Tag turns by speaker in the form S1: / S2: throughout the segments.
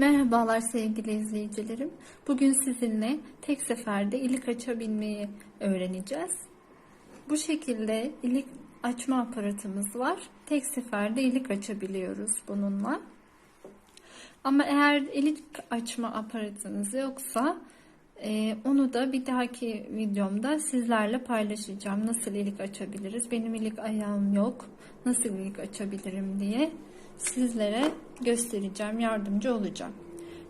S1: Merhabalar sevgili izleyicilerim. Bugün sizinle tek seferde ilik açabilmeyi öğreneceğiz. Bu şekilde ilik açma aparatımız var. Tek seferde ilik açabiliyoruz bununla. Ama eğer ilik açma aparatınız yoksa e, onu da bir dahaki videomda sizlerle paylaşacağım. Nasıl ilik açabiliriz? Benim ilik ayağım yok. Nasıl ilik açabilirim diye sizlere göstereceğim, yardımcı olacağım.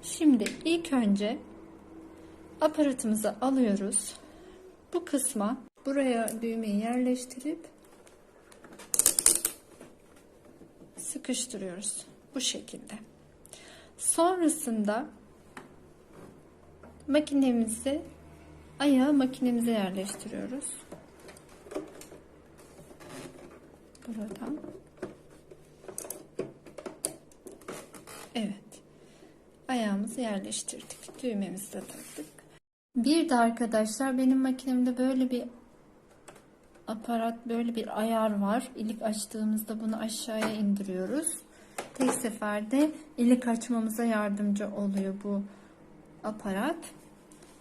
S1: Şimdi ilk önce aparatımızı alıyoruz. Bu kısma buraya düğmeyi yerleştirip sıkıştırıyoruz. Bu şekilde. Sonrasında makinemizi ayağı makinemize yerleştiriyoruz. Buradan. Evet. Ayağımızı yerleştirdik. Düğmemizi de taktık. Bir de arkadaşlar benim makinemde böyle bir aparat, böyle bir ayar var. İlik açtığımızda bunu aşağıya indiriyoruz. Tek seferde ilik açmamıza yardımcı oluyor bu aparat.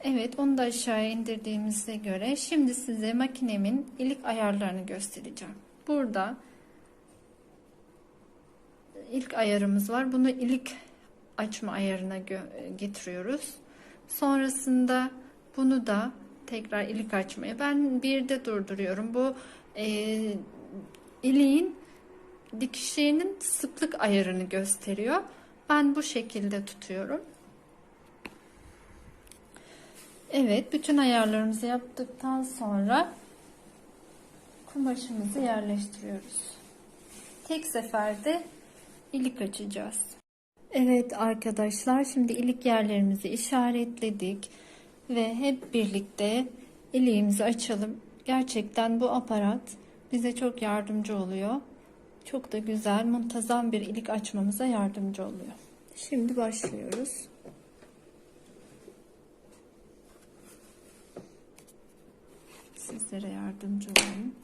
S1: Evet onu da aşağıya indirdiğimize göre şimdi size makinemin ilik ayarlarını göstereceğim. Burada ilk ayarımız var. Bunu ilik açma ayarına getiriyoruz. Sonrasında bunu da tekrar ilik açmaya ben bir de durduruyorum. Bu e, iliğin dikişinin sıklık ayarını gösteriyor. Ben bu şekilde tutuyorum. Evet, bütün ayarlarımızı yaptıktan sonra kumaşımızı yerleştiriyoruz. Tek seferde ilik açacağız. Evet arkadaşlar, şimdi ilik yerlerimizi işaretledik ve hep birlikte iliğimizi açalım. Gerçekten bu aparat bize çok yardımcı oluyor. Çok da güzel, muntazam bir ilik açmamıza yardımcı oluyor. Şimdi başlıyoruz. Sizlere yardımcı olayım.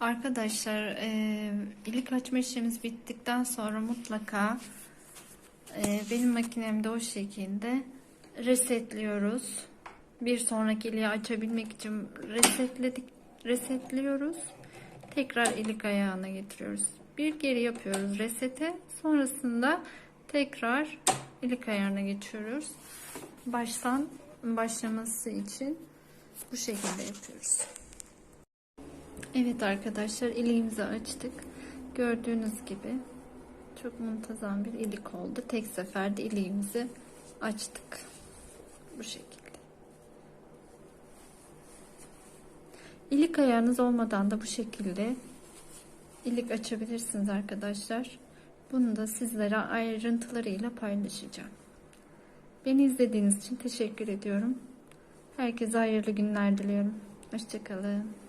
S1: Arkadaşlar e, ilik açma işlemimiz bittikten sonra mutlaka e, benim makinemde o şekilde resetliyoruz. Bir sonraki iliği açabilmek için resetledik, resetliyoruz. Tekrar ilik ayağına getiriyoruz. Bir geri yapıyoruz resete. Sonrasında tekrar ilik ayarına geçiyoruz. Baştan başlaması için bu şekilde yapıyoruz. Evet arkadaşlar iliğimizi açtık. Gördüğünüz gibi çok muntazam bir ilik oldu. Tek seferde iliğimizi açtık. Bu şekilde. İlik ayarınız olmadan da bu şekilde ilik açabilirsiniz arkadaşlar. Bunu da sizlere ayrıntılarıyla paylaşacağım. Beni izlediğiniz için teşekkür ediyorum. Herkese hayırlı günler diliyorum. Hoşçakalın.